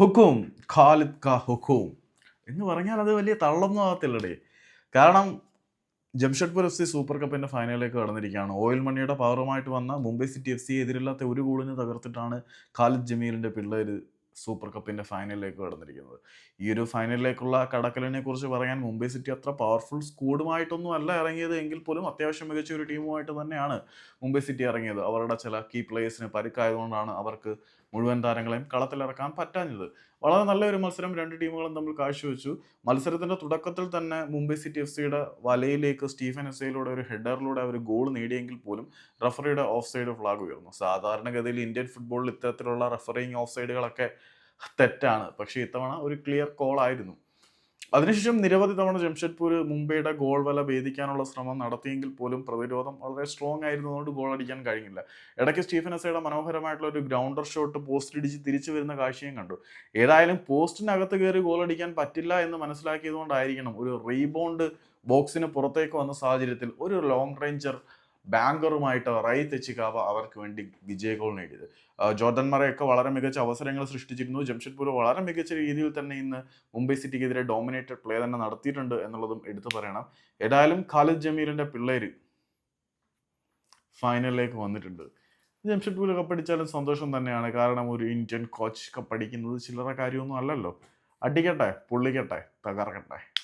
ഹുക്കും ഖാലിദ് ക ഹുക്കും എന്ന് പറഞ്ഞാൽ അത് വലിയ തള്ളൊന്നും ആകത്തില്ലടേ. കാരണം ജംഷഡ്പൂർ എഫ് സി സൂപ്പർ കപ്പിന്റെ ഫൈനലിലേക്ക് കടന്നിരിക്കുകയാണ്. ഓയിൽ മണിയുടെ പവറുമായിട്ട് വന്ന മുംബൈ സിറ്റി എഫ് സി എതിരില്ലാത്ത ഒരു ഗോളിന് തകർത്തിട്ടാണ് ഖാലിദ് ജമീലിന്റെ പിള്ളേർ സൂപ്പർ കപ്പിന്റെ ഫൈനലിലേക്ക് കടന്നിരിക്കുന്നത്. ഈ ഒരു ഫൈനലിലേക്കുള്ള കടക്കലിനെ കുറിച്ച് പറയാൻ മുംബൈ സിറ്റി അത്ര പവർഫുൾ സ്കൂഡുമായിട്ടൊന്നും അല്ല ഇറങ്ങിയത്. എങ്കിൽ പോലും അത്യാവശ്യം മികച്ച ഒരു ടീമുമായിട്ട് തന്നെയാണ് മുംബൈ സിറ്റി ഇറങ്ങിയത്. അവരുടെ ചില കീ പ്ലേയേഴ്സിന് പരിക്കായതുകൊണ്ടാണ് അവർക്ക് മുഴുവൻ താരങ്ങളെയും കളത്തിലിറക്കാൻ പറ്റാഞ്ഞത്. വളരെ നല്ലൊരു മത്സരം രണ്ട് ടീമുകളും തമ്മിൽ കാഴ്ചവെച്ചു. മത്സരത്തിന്റെ തുടക്കത്തിൽ തന്നെ മുംബൈ സിറ്റി എഫ് സിയുടെ വലയിലേക്ക് സ്റ്റീഫൻ എസ്സയിലൂടെ ഒരു ഹെഡറിലൂടെ അവർ ഗോൾ നേടിയെങ്കിൽ പോലും റഫറിയുടെ ഓഫ് സൈഡ് ഫ്ലാഗ് ഉയർന്നു. സാധാരണഗതിയിൽ ഇന്ത്യൻ ഫുട്ബോളിൽ ഇത്തരത്തിലുള്ള റഫറിങ് ഓഫ് സൈഡുകളൊക്കെ തെറ്റാണ്. പക്ഷേ ഇത്തവണ ഒരു ക്ലിയർ കോൾ ആയിരുന്നു. അതിനുശേഷം നിരവധി തവണ ജംഷഡ്പൂർ മുംബൈയുടെ ഗോൾ വല ഭേദിക്കാനുള്ള ശ്രമം നടത്തിയെങ്കിൽ പോലും പ്രതിരോധം വളരെ സ്ട്രോങ് ആയിരുന്നതുകൊണ്ട് ഗോൾ അടിക്കാൻ കഴിഞ്ഞില്ല. ഇടയ്ക്ക് സ്റ്റീഫൻ എസയുടെ മനോഹരമായിട്ടുള്ള ഒരു ഗ്രൗണ്ടർ ഷോട്ട് പോസ്റ്റ് ഇടിച്ച് തിരിച്ചു വരുന്ന കാഴ്ചയും കണ്ടു. ഏതായാലും പോസ്റ്റിനകത്ത് കയറി ഗോൾ അടിക്കാൻ പറ്റില്ല എന്ന് മനസ്സിലാക്കിയതുകൊണ്ടായിരിക്കണം ഒരു റീബോണ്ട് ബോക്സിന് പുറത്തേക്ക് വന്ന സാഹചര്യത്തിൽ ഒരു ലോങ് റേഞ്ചർ ബാങ്കറുമായിട്ട് റൈ തെച്ചിക്കാവ അവർക്ക് വേണ്ടി വിജയ ഗോൾ നേടിയത്. ആ, മറയൊക്കെ വളരെ മികച്ച അവസരങ്ങൾ സൃഷ്ടിച്ചിരുന്നു ജംഷഡ്പൂർ വളരെ മികച്ച രീതിയിൽ തന്നെ ഇന്ന് മുംബൈ സിറ്റിക്കെതിരെ ഡോമിനേറ്റഡ് പ്ലേ തന്നെ നടത്തിയിട്ടുണ്ട് എന്നുള്ളതും എടുത്തു പറയണം. ഏതായാലും ഖാലിദ് ജമീറിന്റെ പിള്ളേര് ഫൈനലിലേക്ക് വന്നിട്ടുണ്ട്. ജംഷഡ്പൂർ കപ്പടിച്ചാലും സന്തോഷം തന്നെയാണ്. കാരണം ഒരു ഇന്ത്യൻ കോച്ച് കപ്പടിക്കുന്നത് ചില്ലറ കാര്യമൊന്നും അല്ലല്ലോ. അടിക്കട്ടെ പുള്ളിക്കട്ടെ തകർക്കട്ടെ.